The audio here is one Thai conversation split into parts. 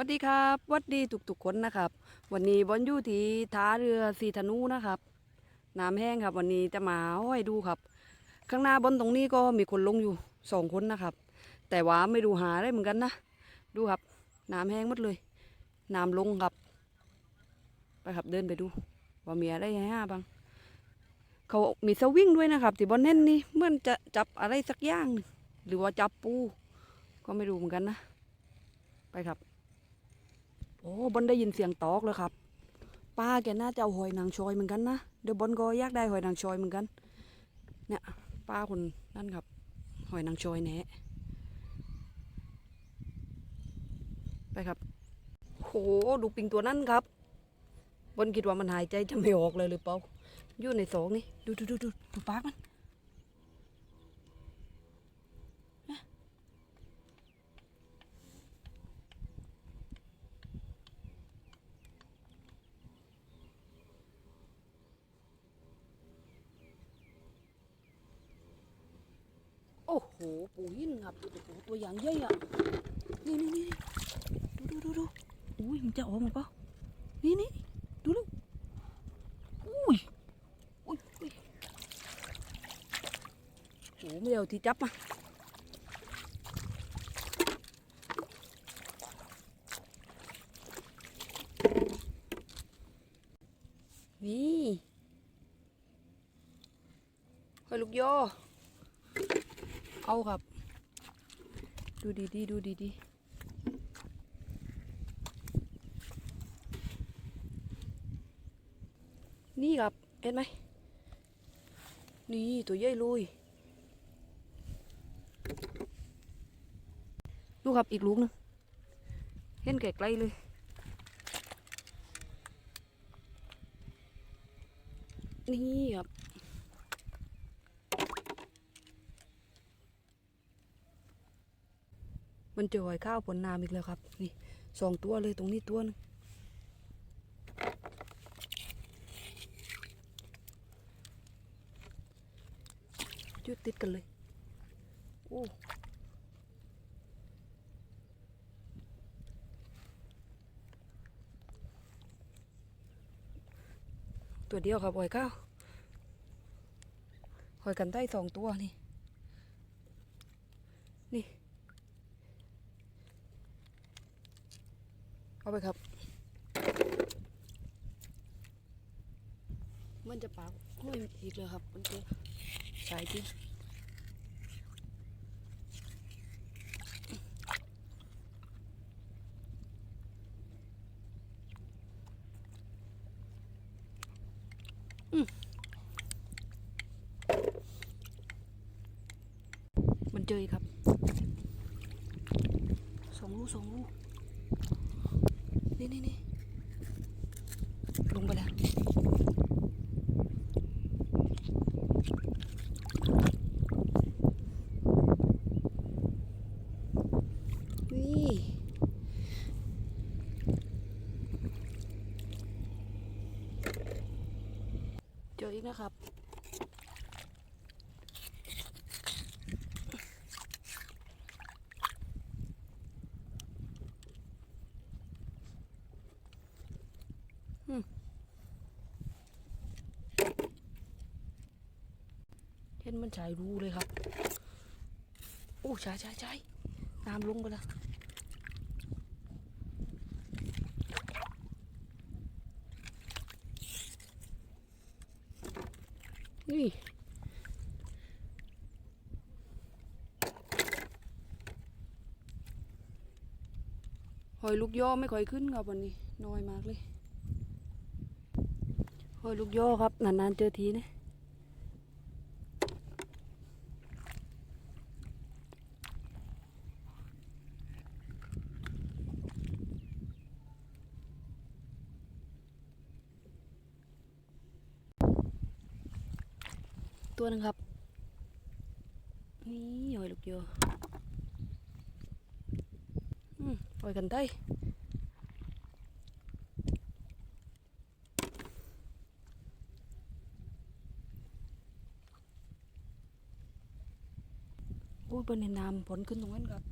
วัสดีครับวัสดีทุกๆคนนะครับ วันนี้บอลอยู่ที่ท่าเรือสีธนูนะครับน้ำแห้งครับ วันนี้จะมาห้อยดูครับ ข้างหน้าบนตรงนี้ก็มีคนลงอยู่สองคนนะครับ แต่ว่าไม่ดูหาได้เหมือนกันนะดูครับน้ำแห้งหมดเลยน้ำลงครับ ไปครับเดินไปดู ว่ามีอะไรให้ห้าบ้างเขามีสวิงด้วยนะครับที่บอลเน่นนี่เหมือนจะจับอะไรสักอย่างหนึ่งหรือว่าจับปู ก็ไม่รู้เหมือนกันนะ ไปครับ โอ้บอลได้ยินเสียงตอกแล้วครับ ป้าแกน่าจะเอาหอยนางชอยเหมือนกันนะ เดี๋ยวบอลก็อยากได้หอยนางชอยเหมือนกัน เนี่ยป้าคนนั่นครับ หอยนางชอยแหนะไปครับโหดูปิงตัวนั้นครับบอลคิดว่ามันหายใจจะไม่ออกเลยหรือเปล่า อยู่ในสองนี่ ดูดูดูดูดูปากมัน โอ้โห ปูหินครับโอ้โหตัวอย่างใหญ่อะนี่นี่นี่ดูดูดูดูอุ้ยมันจะออกมาเปล่านี่นี่ดูดูอุ้ยอุ้ยอุ้ยโอ้ไม่เอาที่จับมานี่หอยลูกโยอ เอาครับ ดูดีดีดูดีดีนี่ครับ เห็นไหม นี่ตัวใหญ่ลุยดูครับอีกลูกหนึง เห็นไกลๆเลยนี่ครับ มันเจอหอยข้าวผลน้ำอีกแล้วครับ นี่สองตัวเลยตรงนี้ตัวหนึงยุดติดกันเลย โอ้ตัวเดียวครับหอยข้าวหอยกันได้สองตัวนี่ นี่ เอาไปครับ มันจะปากห้อยอีกเลยครับ มันจะใช่จริงอืมมันเจออีกครับสองลูกสองลูก นี่นี่นี่ลงไปแล้วนี่เจออีกนะครับ เห็นมันชายรูเลยครับโอ้ช่ใช่ใช่น้ำลงไปแล้วนี่หอยลูกย่อไม่ค่อยขึ้นครับวันนี้น้อยมากเลยหอยลูกย่อครับนานๆเจอทีนะ ตัวหนึงครับ นี่หอยลูกโยออืมหอยกันได้โอ้ยบนในน้ำผลขึ้นตรงนั้นครับ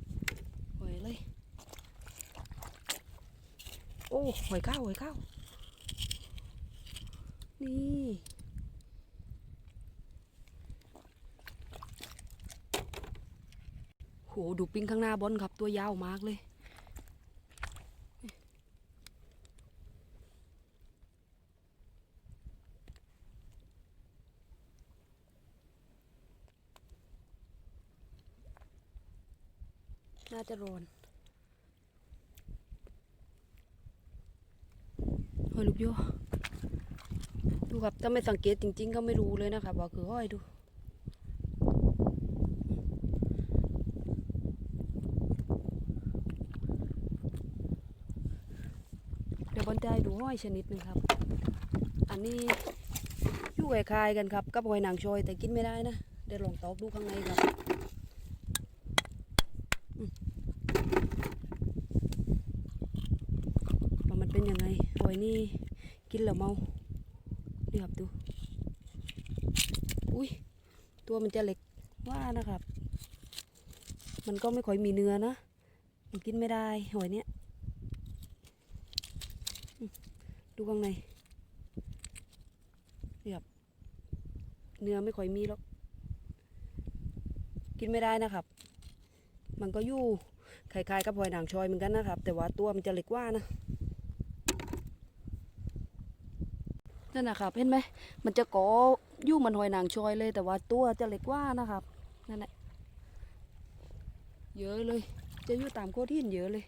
หอยเลย โอ้หอยข้าวหอยข้าวนี่ หดูปิ้งข้างหน้าบอลครับ ตัวยาวมากเลย น่าจะรอนหอยลูกโยดูครับถ้าไม่สังเกตจริง ๆ ก็ไม่รู้เลยนะครับว่าคือห้อยดู เดี๋ยว บอลจดูห้อยชนิดหนึ่งครับ อันนี้อยู่คล้ายๆกันครับกับหอยนางชอยแต่กินไม่ได้นะ เดี๋ยวลองตอกดูข้างในครับว่ามันเป็นยังไงหอยนี่กินแล้วเมานี่ครับดู อุ้ยตัวมันจะเล็กว่านะครับ มันก็ไม่ค่อยมีเนื้อนะ มันกินไม่ได้หอยเนี้ยอืม ดูข้างในนี่ครับเนื้อไม่ค่อยมีหรอก กินไม่ได้นะครับ มันก็อยู่คล้ายๆกับหอยนางชอยเหมือนกันนะครับ แต่ว่าตัวมันจะเล็กกว่านะนั่นนะครับเห็นไหมมันจะก่อยู่มันหอยนางชอยเลย แต่ว่าตัวจะเล็กกว่านะครับนั่นแหละเยอะเลย จะอยู่ตามโคตรหินเยอะเลย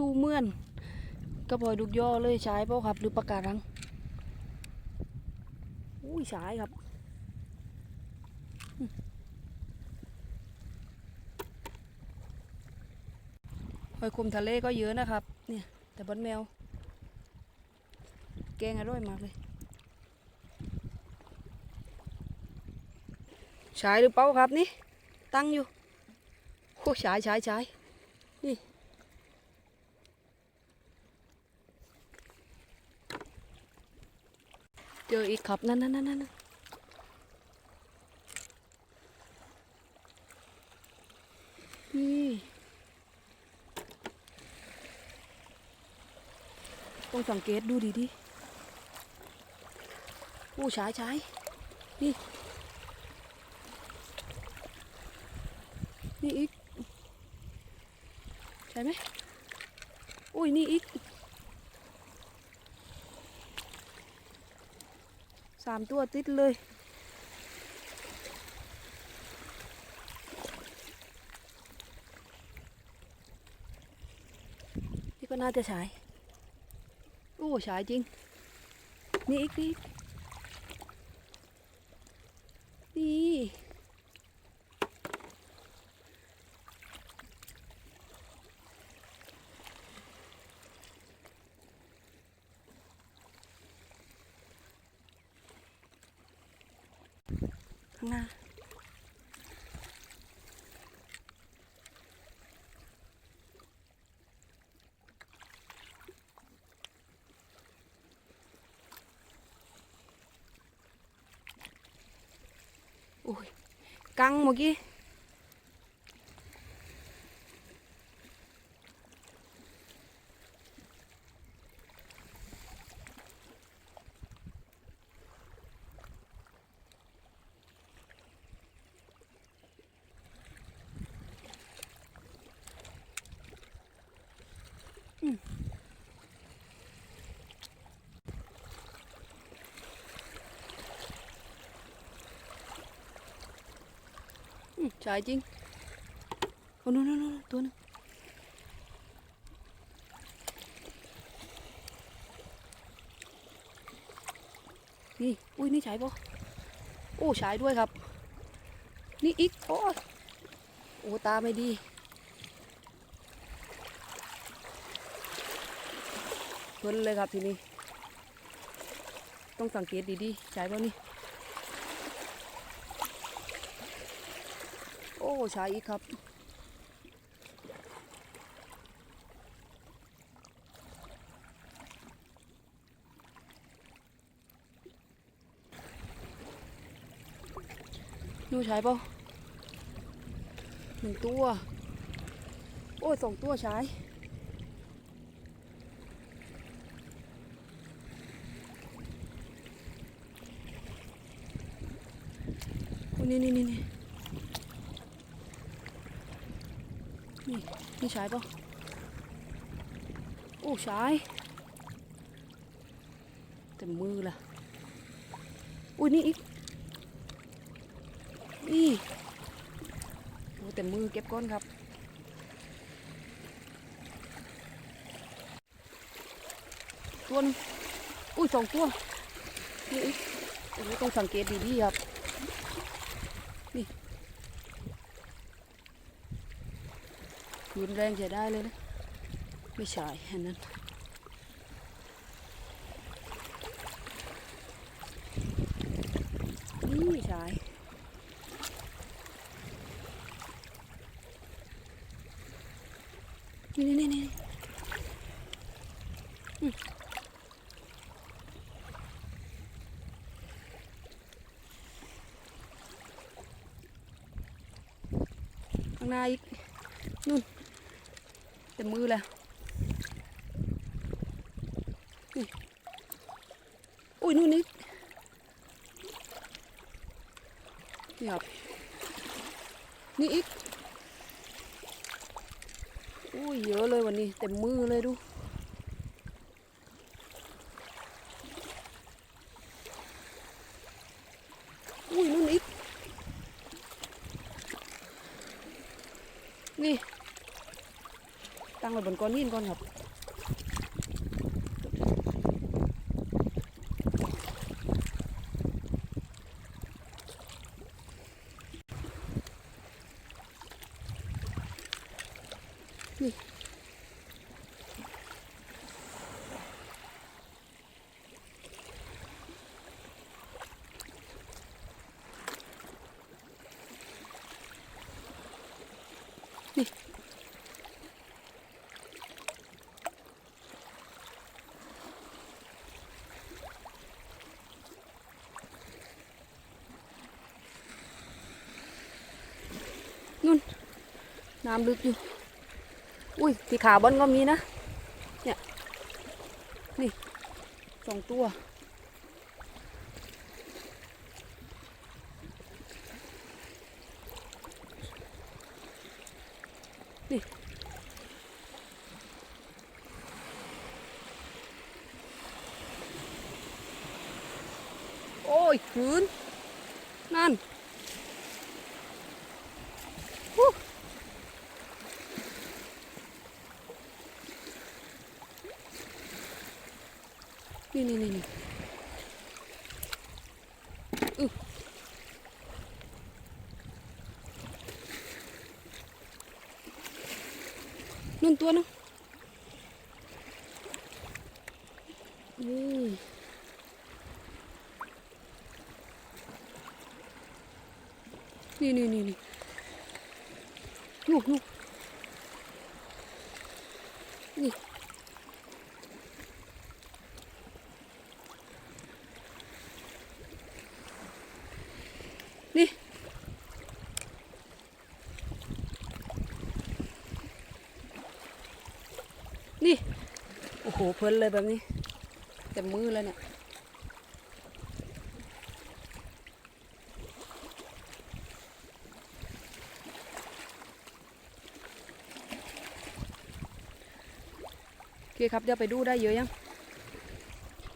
อยู่เมื่อนกระพอยดุกย่อเลยใช้เปล่าครับ หรือปากการังอุ้ยใช้ครับหอยคมทะเลก็เยอะนะครับ เนี่ย แต่บนแมว แกงอร่อยมากเลยฉายหรือเปล่าครับนี่ ตั้งอยู่โอ้ฉายฉายฉายนี่ เจ ออีกครับนั่นนั่นนั่นนั่นนี่ต้องสังเกตดูดีดิโอ้ฉายฉายนี่ นี่อีก ใช่ไหมอุ้ย นี่อีก สามตัวติดเลย นี่ก็น่าจะฉาย โอ้ฉายจริง นี่อีกนี่อีกนี่ ข้างหน้าโอ้ยกังเมื่อกี้ อืมใช่จริงโอ้นู่นนนนู่นตัวนึงนี่ อุ้ยนี่ใช่ปะโอ้ใช่ด้วยครับ นี่อีกโอ้โอ้ตาไม่ดีชนเลยครับทีนี้ ต้องสังเกตดีๆใช่ปะนี่ อ้ใช่อีกครับ ดูใช่ปะหนึ่งตัว โอ้สองตัวชายโอ้นี่นี่นี่ นี่นี่นี่ชายปะโอ้ใชายเต็มมือละอุ้ยนี่อีกนี่โอ้เต็มมือเก็บก้อนครับตัวนึงอุ้ยสองตัวนี่อีกโอ้ต้องสังเกตดีๆครับ นี่ คืนแรงใช้ได้เลยนะ ไม่ใช่อันนั้น นี่ใช่นี่นี่นี่นข้างหน้าอีก มมือแล้วอุ้ยนู่นนี่นี่ครับนี่อีกอุ้ยเยอะเลยวันนี้เต็มมือเลยดูอุ้ยนู่นอีก นี่ ตั้งไว้บนก้อนหินก่อนครับ นี่ นู่น น้ำลึกอยู่ อุ้ยทีขาบอนก็มีนะ เนี่ย นี่สองตัว นี่โอ้ยคืนนั่น Woo. นี่นี่นี่นี่อือนุ่น ตัวนึงนี่นี่นี่นี่นี่ลูกลูกนี่ นี่ นี่ โอ้โห เพลินเลยแบบนี้เต็มมือแล้วเนี่ยโอเคครับเดี๋ยวไปดูได้เยอะยัง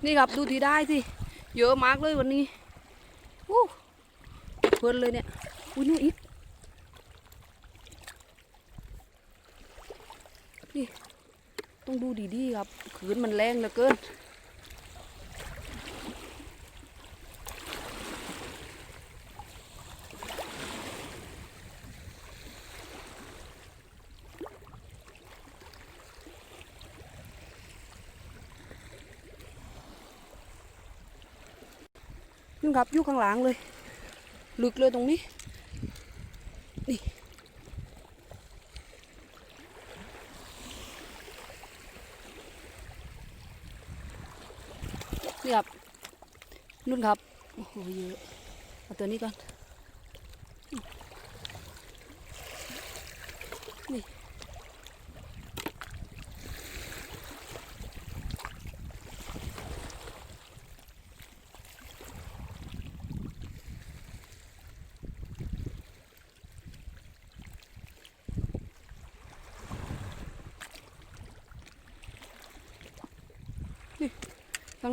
นี่ครับดูที่ได้สิ เยอะมากเลยวันนี้อู้เพลินเลยเนี่ย อุ้ยนู่นอีก นี่ ต้องดูดีๆ ครับขืนมันแรงเหลือเกินนี่ครับอยู่ข้างหลังเลย ลึกเลยตรงนี้ นี่ นี่ครับนุ่นครับโอ้โหเยอะเอาตัวนี้ก่อน ข้าง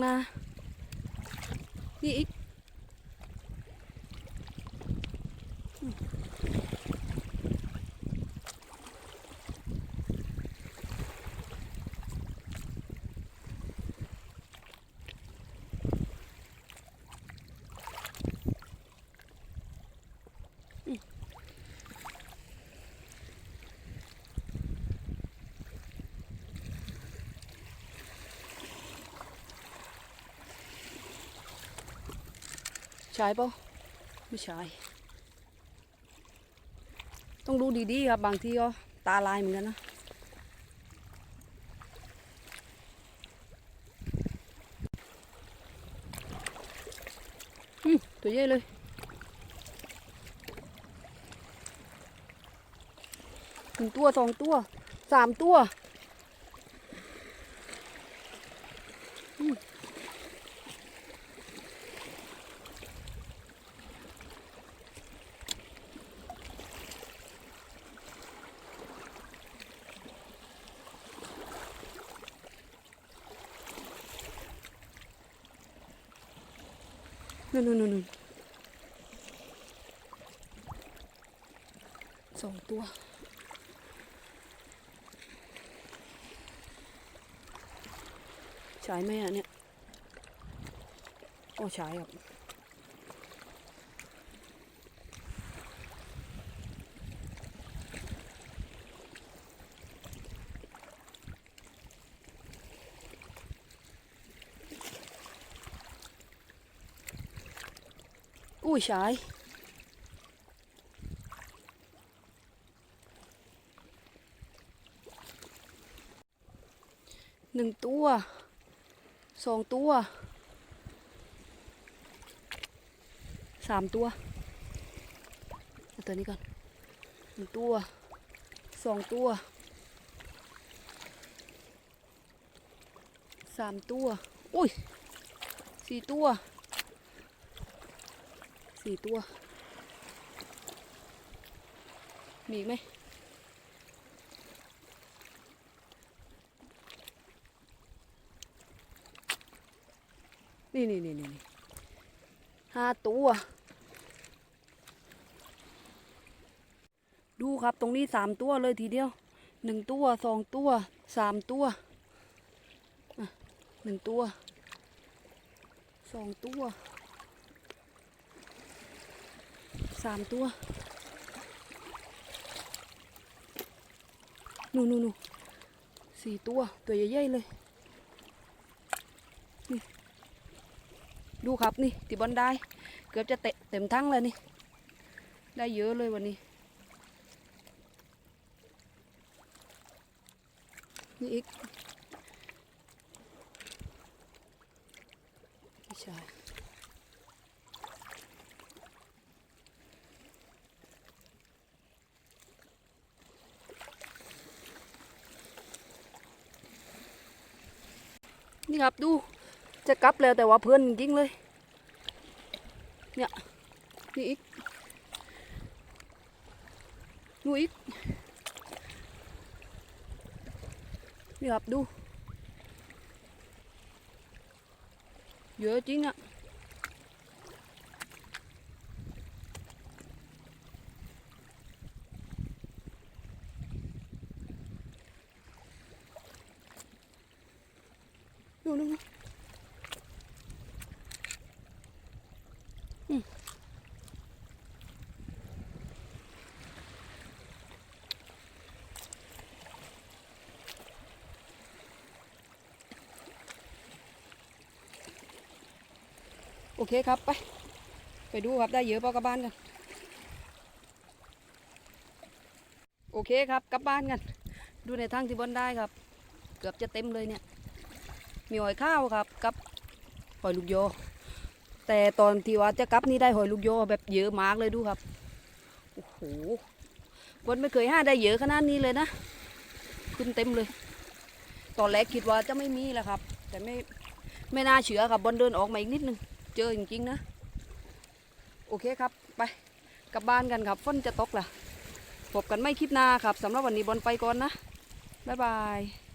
ใช่ปะไม่ใช่ต้องดูดีๆครับ บางทีก็ตาลายเหมือนกันนะอืมตัวใหญ่เลยหนึ่งตัวสองตัวสามตัว นู่นนู่นสองตัว ฉายไหมอะเนี่ย โอ้ใช้ครับ อุ้ยใช้หนึ่งตัวสองตัวสามตัวเอาตัวนี้ก่อนหนึ่งตัวสองตัวสามตัว อุ้ยสี่ตัว สี่ตัว มีไหมนี่นี่นี่นี่นี่ห้าตัว ดูครับตรงนี้สามตัวเลยทีเดียวหนึ่งตัวสองตัวสามตัวหนึ่งตัวสองตัว สามตัวนู่นนู่นนู่นสี่ตัว ตัวใหญ่ๆเลยนี่ดูครับนี่ที่บอลได้ เกือบจะเตะเต็มทั้งเลยนี่ ได้เยอะเลยวันนี้ นี่อีกไม่ใช่ ครับดู จะกลับแล้วแต่ว่าเพื่อนจริงเลย เนี่ยนี่อีกนู่อีกนี่ครับดู เยอะจริงอะ่ะดู โอเคครับ ไป ไปดูครับได้เยอะปล่ากลับบ้านกัน โอเคครับกลับบ้านกัน ดูในทางที่บนได้ครับ เกือบจะเต็มเลยเนี่ย มีหอยข้าวครับกับหอยลูกโย แต่ตอนที่ว่าจะกลับนี่ได้หอยลูกโยแบบเยอะมากเลยดูครับ โอ้โหบนไม่เคยห้าได้เยอะขนาดนี้เลยนะ ขึ้นเต็มเลย ตอนแรกคิดว่าจะไม่มีแหละครับ แต่ไม่ไม่น่าเชื่อครับบอลเดินออกมาอีกนิดนึง เจอจริงๆนะ โอเคครับ ไปกลับบ้านกันครับฝนจะตกล่ะพบกันไม่คลิปหน้าครับสำหรับวันนี้บอลไปก่อนนะ บ๊ายบาย